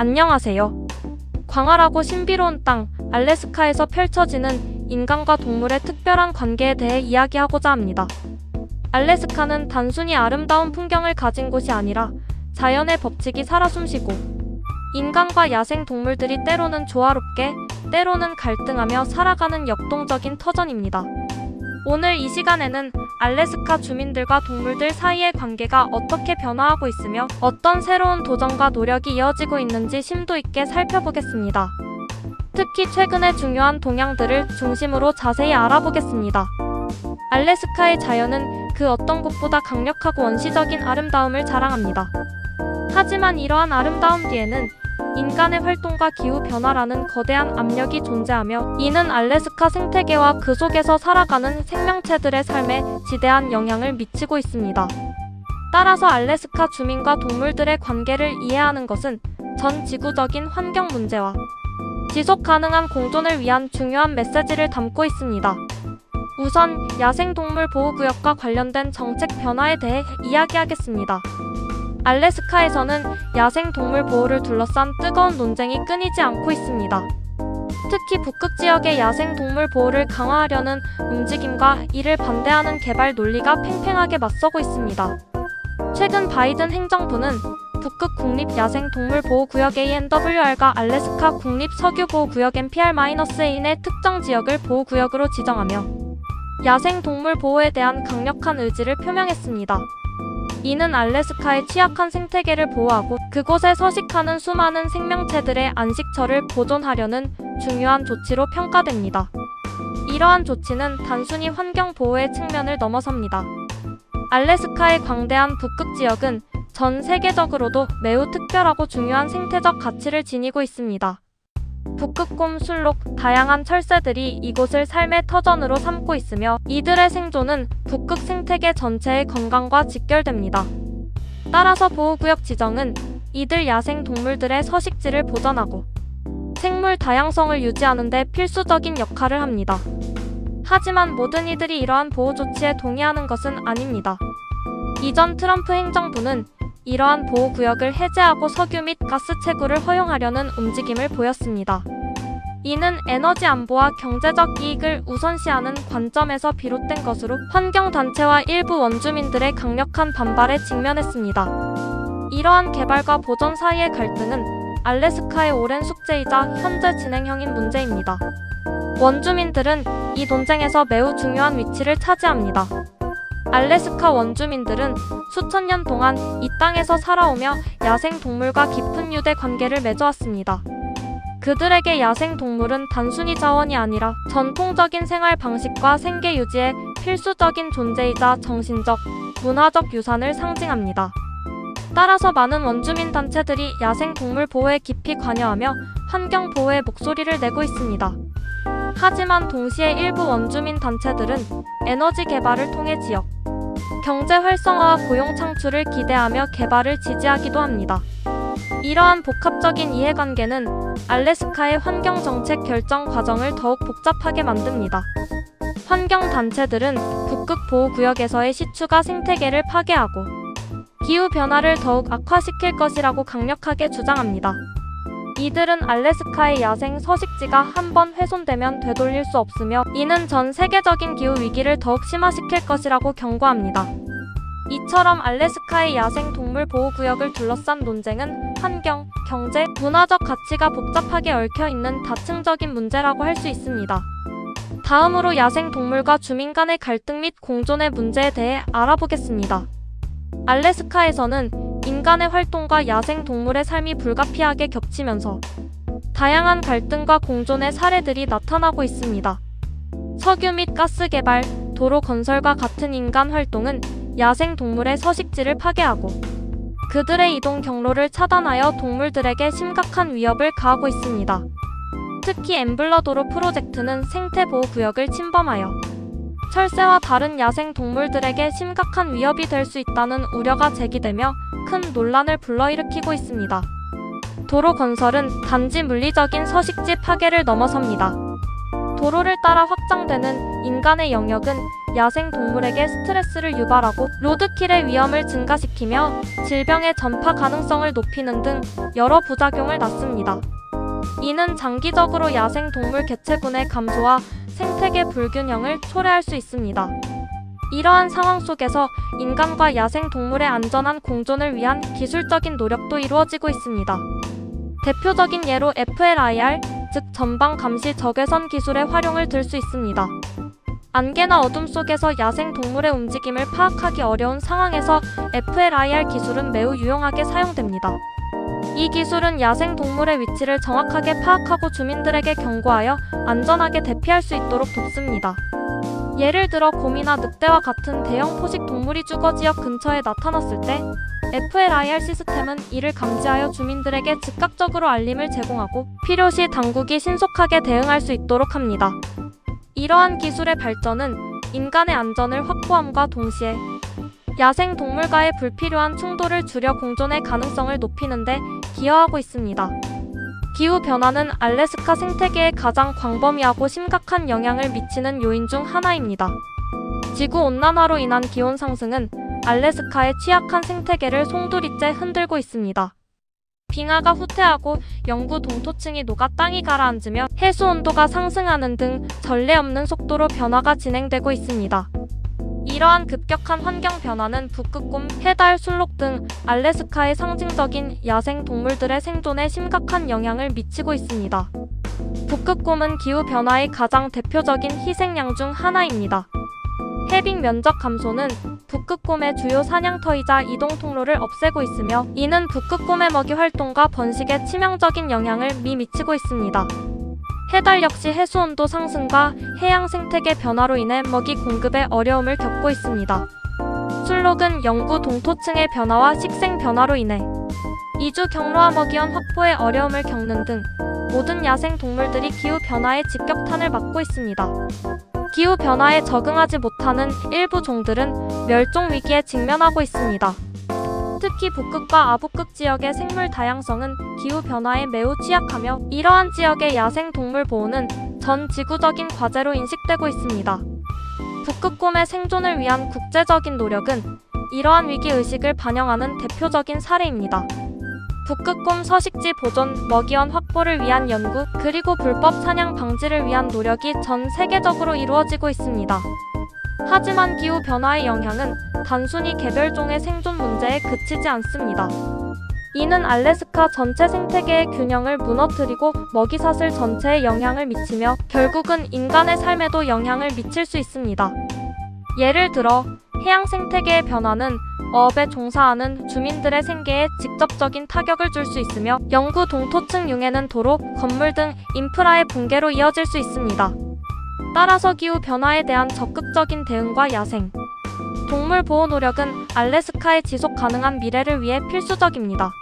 안녕하세요. 광활하고 신비로운 땅, 알래스카에서 펼쳐지는 인간과 동물의 특별한 관계에 대해 이야기하고자 합니다. 알래스카는 단순히 아름다운 풍경을 가진 곳이 아니라 자연의 법칙이 살아 숨쉬고 인간과 야생 동물들이 때로는 조화롭게, 때로는 갈등하며 살아가는 역동적인 터전입니다. 오늘 이 시간에는 알래스카 주민들과 동물들 사이의 관계가 어떻게 변화하고 있으며 어떤 새로운 도전과 노력이 이어지고 있는지 심도 있게 살펴보겠습니다. 특히 최근의 중요한 동향들을 중심으로 자세히 알아보겠습니다. 알래스카의 자연은 그 어떤 곳보다 강력하고 원시적인 아름다움을 자랑합니다. 하지만 이러한 아름다움 뒤에는 인간의 활동과 기후 변화라는 거대한 압력이 존재하며 이는 알래스카 생태계와 그 속에서 살아가는 생명체들의 삶에 지대한 영향을 미치고 있습니다. 따라서 알래스카 주민과 동물들의 관계를 이해하는 것은 전 지구적인 환경 문제와 지속 가능한 공존을 위한 중요한 메시지를 담고 있습니다. 우선 야생동물 보호구역과 관련된 정책 변화에 대해 이야기하겠습니다. 알래스카에서는 야생 동물 보호를 둘러싼 뜨거운 논쟁이 끊이지 않고 있습니다. 특히 북극 지역의 야생 동물 보호를 강화하려는 움직임과 이를 반대하는 개발 논리가 팽팽하게 맞서고 있습니다. 최근 바이든 행정부는 북극 국립 야생 동물 보호 구역 ANWR과 알래스카 국립 석유 보호 구역 NPR-1의 특정 지역을 보호 구역으로 지정하며 야생 동물 보호에 대한 강력한 의지를 표명했습니다. 이는 알래스카의 취약한 생태계를 보호하고 그곳에 서식하는 수많은 생명체들의 안식처를 보존하려는 중요한 조치로 평가됩니다. 이러한 조치는 단순히 환경 보호의 측면을 넘어섭니다. 알래스카의 광대한 북극 지역은 전 세계적으로도 매우 특별하고 중요한 생태적 가치를 지니고 있습니다. 북극곰, 술록, 다양한 철새들이 이곳을 삶의 터전으로 삼고 있으며 이들의 생존은 북극 생태계 전체의 건강과 직결됩니다. 따라서 보호구역 지정은 이들 야생 동물들의 서식지를 보전하고 생물 다양성을 유지하는 데 필수적인 역할을 합니다. 하지만 모든 이들이 이러한 보호 조치에 동의하는 것은 아닙니다. 이전 트럼프 행정부는 이러한 보호구역을 해제하고 석유 및 가스 채굴을 허용하려는 움직임을 보였습니다. 이는 에너지 안보와 경제적 이익을 우선시하는 관점에서 비롯된 것으로 환경단체와 일부 원주민들의 강력한 반발에 직면했습니다. 이러한 개발과 보전 사이의 갈등은 알래스카의 오랜 숙제이자 현재 진행형인 문제입니다. 원주민들은 이 논쟁에서 매우 중요한 위치를 차지합니다. 알래스카 원주민들은 수천 년 동안 이 땅에서 살아오며 야생 동물과 깊은 유대 관계를 맺어왔습니다. 그들에게 야생 동물은 단순히 자원이 아니라 전통적인 생활 방식과 생계 유지에 필수적인 존재이자 정신적, 문화적 유산을 상징합니다. 따라서 많은 원주민 단체들이 야생 동물 보호에 깊이 관여하며 환경 보호의 목소리를 내고 있습니다. 하지만 동시에 일부 원주민 단체들은 에너지 개발을 통해 지역, 경제 활성화와 고용 창출을 기대하며 개발을 지지하기도 합니다. 이러한 복합적인 이해관계는 알래스카의 환경정책 결정 과정을 더욱 복잡하게 만듭니다. 환경단체들은 북극 보호구역에서의 시추가 생태계를 파괴하고 기후변화를 더욱 악화시킬 것이라고 강력하게 주장합니다. 이들은 알래스카의 야생 서식지가 한 번 훼손되면 되돌릴 수 없으며 이는 전 세계적인 기후 위기를 더욱 심화시킬 것이라고 경고합니다. 이처럼 알래스카의 야생 동물 보호 구역을 둘러싼 논쟁은 환경, 경제, 문화적 가치가 복잡하게 얽혀 있는 다층적인 문제라고 할 수 있습니다. 다음으로 야생 동물과 주민 간의 갈등 및 공존의 문제에 대해 알아보겠습니다. 알래스카에서는 인간의 활동과 야생 동물의 삶이 불가피하게 겹치면서 다양한 갈등과 공존의 사례들이 나타나고 있습니다. 석유 및 가스 개발, 도로 건설과 같은 인간 활동은 야생 동물의 서식지를 파괴하고 그들의 이동 경로를 차단하여 동물들에게 심각한 위협을 가하고 있습니다. 특히 엠블러 도로 프로젝트는 생태 보호 구역을 침범하여 철새와 다른 야생 동물들에게 심각한 위협이 될 수 있다는 우려가 제기되며 큰 논란을 불러일으키고 있습니다. 도로 건설은 단지 물리적인 서식지 파괴를 넘어섭니다. 도로를 따라 확장되는 인간의 영역은 야생 동물에게 스트레스를 유발하고 로드킬의 위험을 증가시키며 질병의 전파 가능성을 높이는 등 여러 부작용을 낳습니다. 이는 장기적으로 야생 동물 개체군의 감소와 생태계 불균형을 초래할 수 있습니다. 이러한 상황 속에서 인간과 야생 동물의 안전한 공존을 위한 기술적인 노력도 이루어지고 있습니다. 대표적인 예로 FLIR, 즉 전방 감시 적외선 기술의 활용을 들 수 있습니다. 안개나 어둠 속에서 야생 동물의 움직임을 파악하기 어려운 상황에서 FLIR 기술은 매우 유용하게 사용됩니다. 이 기술은 야생 동물의 위치를 정확하게 파악하고 주민들에게 경고하여 안전하게 대피할 수 있도록 돕습니다. 예를 들어 곰이나 늑대와 같은 대형 포식 동물이 주거 지역 근처에 나타났을 때 FLIR 시스템은 이를 감지하여 주민들에게 즉각적으로 알림을 제공하고 필요시 당국이 신속하게 대응할 수 있도록 합니다. 이러한 기술의 발전은 인간의 안전을 확보함과 동시에 야생 동물과의 불필요한 충돌을 줄여 공존의 가능성을 높이는데 기여하고 있습니다. 기후 변화는 알래스카 생태계에 가장 광범위하고 심각한 영향을 미치는 요인 중 하나입니다. 지구 온난화로 인한 기온 상승은 알래스카의 취약한 생태계를 송두리째 흔들고 있습니다. 빙하가 후퇴하고 영구 동토층이 녹아 땅이 가라앉으며 해수 온도가 상승하는 등 전례 없는 속도로 변화가 진행되고 있습니다. 이러한 급격한 환경 변화는 북극곰, 해달, 술록 등 알래스카의 상징적인 야생 동물들의 생존에 심각한 영향을 미치고 있습니다. 북극곰은 기후 변화의 가장 대표적인 희생양 중 하나입니다. 해빙 면적 감소는 북극곰의 주요 사냥터이자 이동 통로를 없애고 있으며 이는 북극곰의 먹이 활동과 번식에 치명적인 영향을 미 미치고 있습니다. 해달 역시 해수 온도 상승과 해양 생태계 변화로 인해 먹이 공급에 어려움을 겪고 있습니다. 술록은 영구 동토층의 변화와 식생 변화로 인해 이주 경로와 먹이원 확보에 어려움을 겪는 등 모든 야생 동물들이 기후 변화의 직격탄을 맞고 있습니다. 기후 변화에 적응하지 못하는 일부 종들은 멸종 위기에 직면하고 있습니다. 특히 북극과 아북극 지역의 생물 다양성은 기후 변화에 매우 취약하며 이러한 지역의 야생 동물 보호는 전 지구적인 과제로 인식되고 있습니다. 북극곰의 생존을 위한 국제적인 노력은 이러한 위기 의식을 반영하는 대표적인 사례입니다. 북극곰 서식지 보존, 먹이원 확보를 위한 연구, 그리고 불법 사냥 방지를 위한 노력이 전 세계적으로 이루어지고 있습니다. 하지만 기후 변화의 영향은 단순히 개별 종의 생존 문제에 그치지 않습니다. 이는 알래스카 전체 생태계의 균형을 무너뜨리고 먹이사슬 전체에 영향을 미치며 결국은 인간의 삶에도 영향을 미칠 수 있습니다. 예를 들어 해양 생태계의 변화는 어업에 종사하는 주민들의 생계에 직접적인 타격을 줄 수 있으며 영구 동토층 융해는 도로, 건물 등 인프라의 붕괴로 이어질 수 있습니다. 따라서 기후 변화에 대한 적극적인 대응과 야생, 동물 보호 노력은 알래스카의 지속 가능한 미래를 위해 필수적입니다.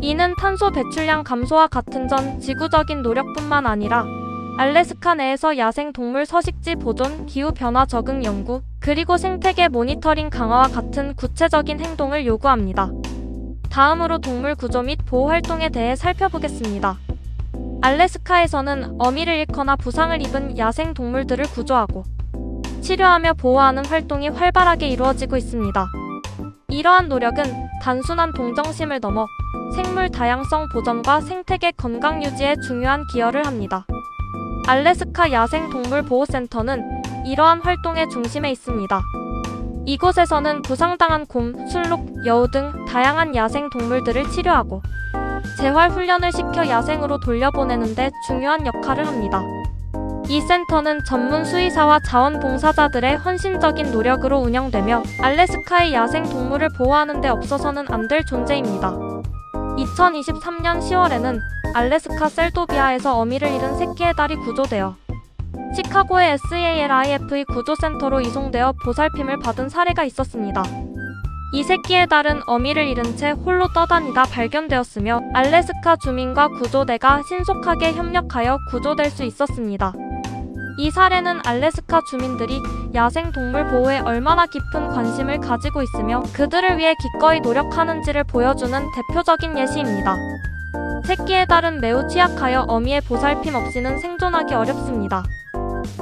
이는 탄소 배출량 감소와 같은 전 지구적인 노력뿐만 아니라 알래스카 내에서 야생 동물 서식지 보존, 기후 변화 적응 연구, 그리고 생태계 모니터링 강화와 같은 구체적인 행동을 요구합니다. 다음으로 동물 구조 및 보호 활동에 대해 살펴보겠습니다. 알래스카에서는 어미를 잃거나 부상을 입은 야생 동물들을 구조하고 치료하며 보호하는 활동이 활발하게 이루어지고 있습니다. 이러한 노력은 단순한 동정심을 넘어 생물 다양성 보전과 생태계 건강 유지에 중요한 기여를 합니다. 알래스카 야생동물보호센터는 이러한 활동의 중심에 있습니다. 이곳에서는 부상당한 곰, 술록, 여우 등 다양한 야생 동물들을 치료하고 재활 훈련을 시켜 야생으로 돌려보내는데 중요한 역할을 합니다. 이 센터는 전문 수의사와 자원봉사자들의 헌신적인 노력으로 운영되며 알래스카의 야생 동물을 보호하는 데 없어서는 안 될 존재입니다. 2023년 10월에는 알래스카 셀도비아에서 어미를 잃은 새끼의 딸이 구조되어 시카고의 SALIFE 구조센터로 이송되어 보살핌을 받은 사례가 있었습니다. 이 새끼의 딸은 어미를 잃은 채 홀로 떠다니다 발견되었으며 알래스카 주민과 구조대가 신속하게 협력하여 구조될 수 있었습니다. 이 사례는 알래스카 주민들이 야생 동물 보호에 얼마나 깊은 관심을 가지고 있으며 그들을 위해 기꺼이 노력하는지를 보여주는 대표적인 예시입니다. 새끼의 딸은 매우 취약하여 어미의 보살핌 없이는 생존하기 어렵습니다.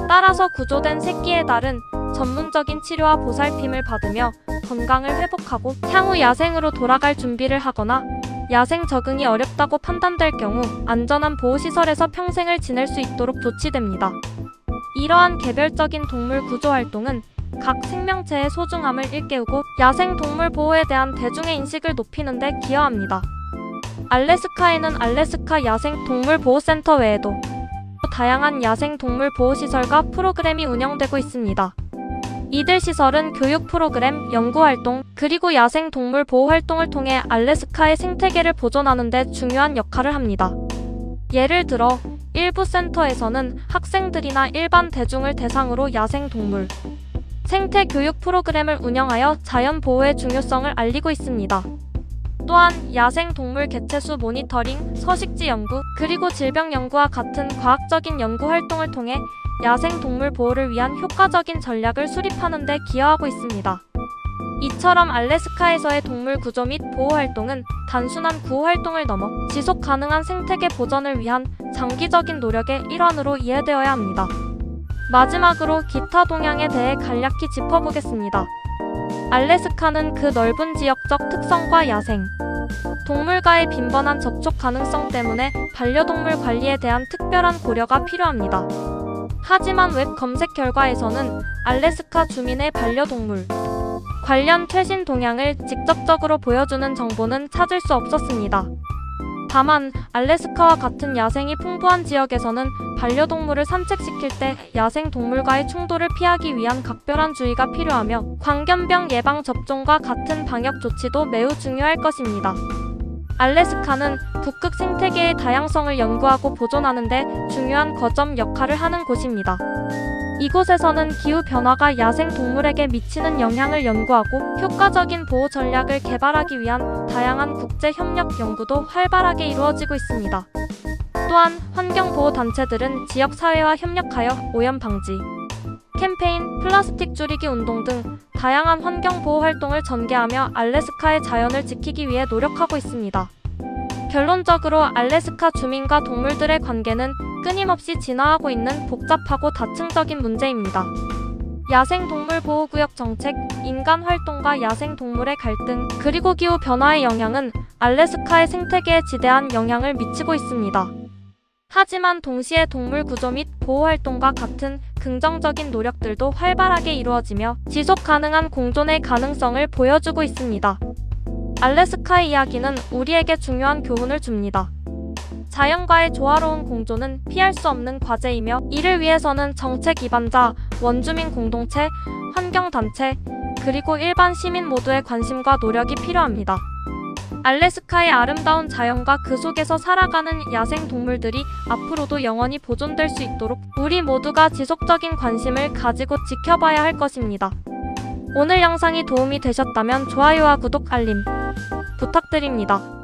따라서 구조된 새끼의 딸은 전문적인 치료와 보살핌을 받으며 건강을 회복하고 향후 야생으로 돌아갈 준비를 하거나 야생 적응이 어렵다고 판단될 경우 안전한 보호시설에서 평생을 지낼 수 있도록 조치됩니다. 이러한 개별적인 동물 구조 활동은 각 생명체의 소중함을 일깨우고 야생 동물 보호에 대한 대중의 인식을 높이는 데 기여합니다. 알래스카에는 알래스카 야생 동물 보호센터 외에도 다양한 야생 동물 보호 시설과 프로그램이 운영되고 있습니다. 이들 시설은 교육 프로그램, 연구 활동, 그리고 야생 동물 보호 활동을 통해 알래스카의 생태계를 보존하는 데 중요한 역할을 합니다. 예를 들어 일부 센터에서는 학생들이나 일반 대중을 대상으로 야생 동물 생태 교육 프로그램을 운영하여 자연 보호의 중요성을 알리고 있습니다. 또한 야생 동물 개체수 모니터링, 서식지 연구, 그리고 질병 연구와 같은 과학적인 연구 활동을 통해 야생 동물 보호를 위한 효과적인 전략을 수립하는 데 기여하고 있습니다. 이처럼 알래스카에서의 동물 구조 및 보호 활동은 단순한 구호 활동을 넘어 지속 가능한 생태계 보전을 위한 장기적인 노력의 일환으로 이해되어야 합니다. 마지막으로 기타 동향에 대해 간략히 짚어보겠습니다. 알래스카는 그 넓은 지역적 특성과 야생, 동물과의 빈번한 접촉 가능성 때문에 반려동물 관리에 대한 특별한 고려가 필요합니다. 하지만 웹 검색 결과에서는 알래스카 주민의 반려동물 관련 최신 동향을 직접적으로 보여주는 정보는 찾을 수 없었습니다. 다만 알래스카와 같은 야생이 풍부한 지역에서는 반려동물을 산책시킬 때 야생 동물과의 충돌을 피하기 위한 각별한 주의가 필요하며 광견병 예방 접종과 같은 방역 조치도 매우 중요할 것입니다. 알래스카는 북극 생태계의 다양성을 연구하고 보존하는 데 중요한 거점 역할을 하는 곳입니다. 이곳에서는 기후 변화가 야생 동물에게 미치는 영향을 연구하고 효과적인 보호 전략을 개발하기 위한 다양한 국제 협력 연구도 활발하게 이루어지고 있습니다. 또한 환경보호 단체들은 지역 사회와 협력하여 오염 방지, 캠페인, 플라스틱 줄이기 운동 등 다양한 환경 보호 활동을 전개하며 알래스카의 자연을 지키기 위해 노력하고 있습니다. 결론적으로 알래스카 주민과 동물들의 관계는 끊임없이 진화하고 있는 복잡하고 다층적인 문제입니다. 야생 동물 보호구역 정책, 인간 활동과 야생 동물의 갈등, 그리고 기후 변화의 영향은 알래스카의 생태계에 지대한 영향을 미치고 있습니다. 하지만 동시에 동물 구조 및 보호 활동과 같은 긍정적인 노력들도 활발하게 이루어지며 지속 가능한 공존의 가능성을 보여주고 있습니다. 알래스카의 이야기는 우리에게 중요한 교훈을 줍니다. 자연과의 조화로운 공존은 피할 수 없는 과제이며 이를 위해서는 정책 기반자, 원주민 공동체, 환경단체, 그리고 일반 시민 모두의 관심과 노력이 필요합니다. 알래스카의 아름다운 자연과 그 속에서 살아가는 야생 동물들이 앞으로도 영원히 보존될 수 있도록 우리 모두가 지속적인 관심을 가지고 지켜봐야 할 것입니다. 오늘 영상이 도움이 되셨다면 좋아요와 구독, 알림 부탁드립니다.